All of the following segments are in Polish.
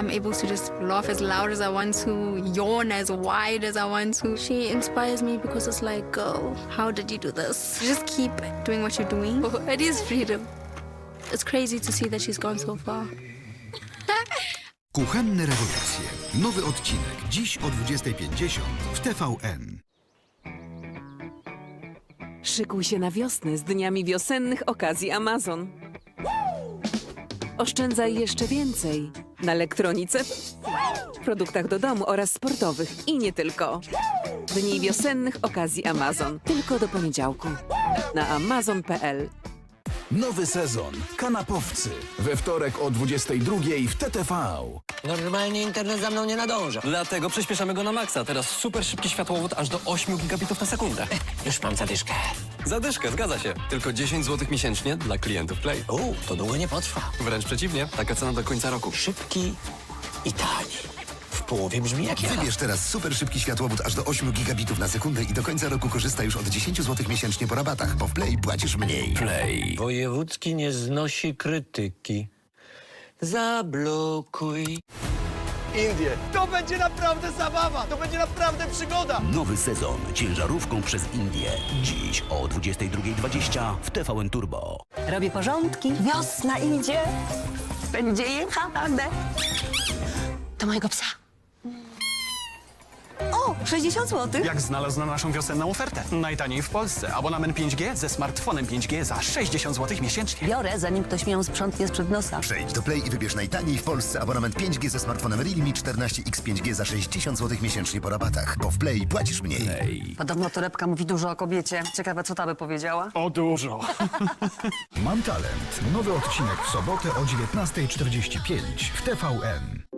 I'm able to just laugh as loud as I want to, yawn as wide as I want to. She inspires me because it's like, girl, how did you do this? Just keep doing what you're doing. It is freedom. It's crazy to see that she's gone so far. Kuchenne rewolucje. Nowy odcinek dziś o 20.50 w TVN. Szykuj się na wiosnę z dniami wiosennych okazji Amazon. Oszczędzaj jeszcze więcej na elektronice, produktach do domu oraz sportowych i nie tylko. Dni wiosennych okazji Amazon. Tylko do poniedziałku. Na amazon.pl Nowy sezon. Kanapowcy. We wtorek o 22 w TTV. Normalnie internet za mną nie nadąża. Dlatego przyspieszamy go na maksa. Teraz super szybki światłowód aż do 8 gigabitów na sekundę. Już mam zadyszkę. Zadyszkę, zgadza się. Tylko 10 zł miesięcznie dla klientów Play. U, to długo nie potrwa. Wręcz przeciwnie, taka cena do końca roku. Szybki i tani. W połowie brzmi jak ja. Wybierz teraz super szybki światłowód aż do 8 gigabitów na sekundę i do końca roku korzysta już od 10 zł miesięcznie po rabatach, bo w Play płacisz mniej. Play. Wojewódzki nie znosi krytyki. Zablokuj. Indie. To będzie naprawdę zabawa, to będzie naprawdę przygoda. Nowy sezon ciężarówką przez Indię. Dziś o 22.20 w TVN Turbo. Robię porządki. Wiosna idzie. Będzie jechane. To mojego psa. O, 60 zł. Jak znalazł na naszą wiosenną ofertę? Najtaniej w Polsce. Abonament 5G ze smartfonem 5G za 60 zł miesięcznie. Biorę, zanim ktoś mi ją sprzątnie sprzed nosa. Przejdź do Play i wybierz najtaniej w Polsce abonament 5G ze smartfonem Realme 14X 5G za 60 zł miesięcznie po rabatach, bo w Play płacisz mniej. Podobno torebka mówi dużo o kobiecie. Ciekawe, co ta by powiedziała. O dużo. Mam talent. Nowy odcinek w sobotę o 19.45 w TVN.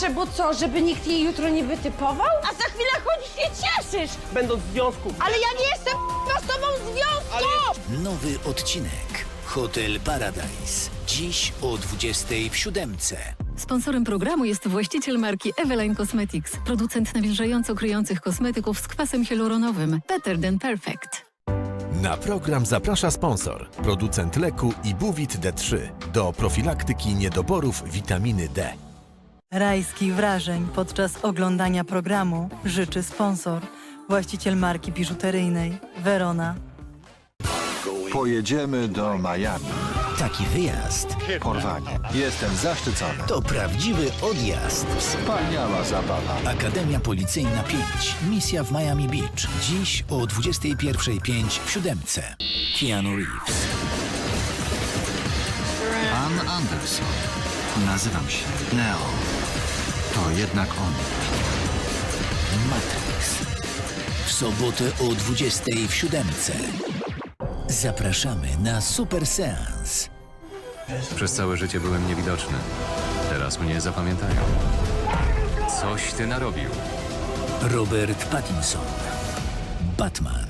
Płaczę, bo co, żeby nikt jej jutro nie wytypował? A za chwilę chodzisz się cieszysz! Będąc w związku. Ale ja nie jestem z tobą w związku! Nowy odcinek. Hotel Paradise. Dziś o 20.00 w siódemce. Sponsorem programu jest właściciel marki Eveline Cosmetics, producent nawilżająco kryjących kosmetyków z kwasem hialuronowym Better Than Perfect. Na program zaprasza sponsor. Producent leku Ibuvit D3 do profilaktyki niedoborów witaminy D. Rajskich wrażeń podczas oglądania programu życzy sponsor, właściciel marki biżuteryjnej Verona. Pojedziemy do Miami. Taki wyjazd Porwanie. Jestem zaszczycony. to prawdziwy odjazd. Wspaniała zabawa. Akademia Policyjna 5. Misja w Miami Beach. Dziś o 21.05 w siódemce. Keanu Reeves. Pan Anderson. Nazywam się Neo. To jednak on. Matrix. W sobotę o 20.00 w siódemce. Zapraszamy na super seans. Przez całe życie byłem niewidoczny. Teraz mnie zapamiętają. Coś ty narobił. Robert Pattinson. Batman.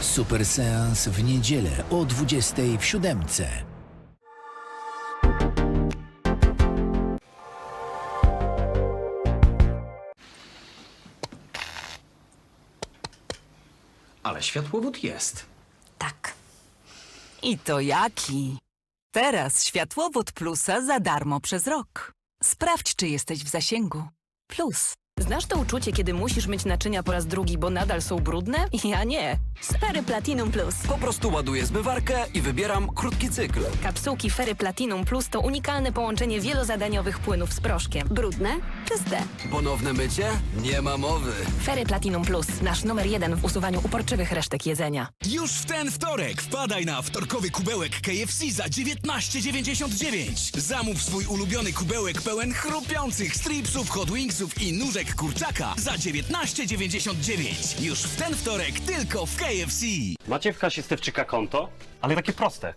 Super seans w niedzielę o 20.00 w siódemce. Ale światłowód jest. Tak. I to jaki? Teraz światłowód plusa za darmo przez rok. Sprawdź, czy jesteś w zasięgu. Plus. Znasz to uczucie, kiedy musisz myć naczynia po raz drugi, bo nadal są brudne? Ja nie. Sfery Platinum Plus. Po prostu ładuję zmywarkę i wybieram krótki cykl. Kapsułki Fery Platinum Plus to unikalne połączenie wielozadaniowych płynów z proszkiem. Brudne? Czyste. Ponowne mycie? Nie ma mowy. Fery Platinum Plus. Nasz numer jeden w usuwaniu uporczywych resztek jedzenia. Już w ten wtorek wpadaj na wtorkowy kubełek KFC za 19,99. Zamów swój ulubiony kubełek pełen chrupiących stripsów, hot wingsów i nóżek kurczaka za 19,99. Już w ten wtorek tylko w KFC. Macie w kasie Stewczyka konto? Ale takie proste.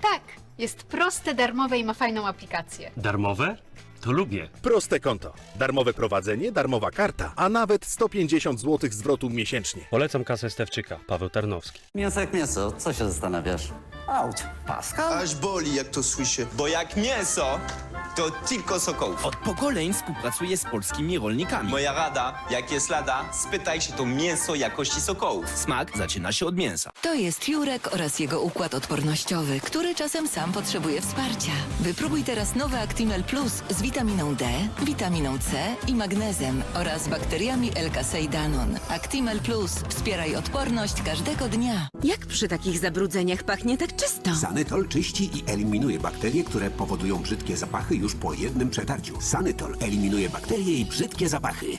Tak, jest proste, darmowe i ma fajną aplikację. Darmowe? To lubię. Proste konto. Darmowe prowadzenie, darmowa karta, a nawet 150 zł zwrotu miesięcznie. Polecam kasę Stewczyka. Paweł Tarnowski. Mięso jak mięso, co się zastanawiasz? Auć, Pascal? Aż boli, jak to słyszę. Bo jak mięso, to tylko sokołów. Od pokoleń współpracuje z polskimi rolnikami. Moja rada, jak jest lada, spytaj się to mięso jakości sokołów. Smak zaczyna się od mięsa. To jest Jurek oraz jego układ odpornościowy, który czasem sam potrzebuje wsparcia. Wypróbuj teraz nowy Actimel Plus z witaminą D, witaminą C i magnezem oraz bakteriami L-Caseidanon. Actimel Plus. Wspieraj odporność każdego dnia. Jak przy takich zabrudzeniach pachnie tak czysto? Sanytol czyści i eliminuje bakterie, które powodują brzydkie zapachy już po jednym przetarciu. Sanytol eliminuje bakterie i brzydkie zapachy.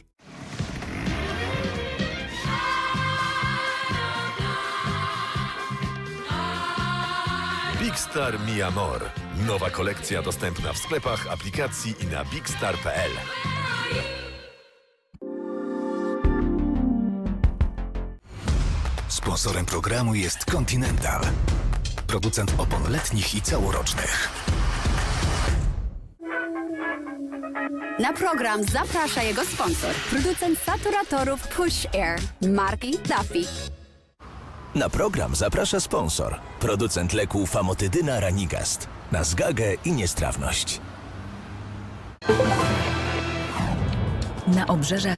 Big Star Mi Amor. Nowa kolekcja dostępna w sklepach, aplikacji i na bigstar.pl. Sponsorem programu jest Continental, producent opon letnich i całorocznych. Na program zaprasza jego sponsor, producent saturatorów Push Air, marki Duffy. Na program zaprasza sponsor, producent leku Famotydyna Ranigast na zgagę i niestrawność. Na obrzeżach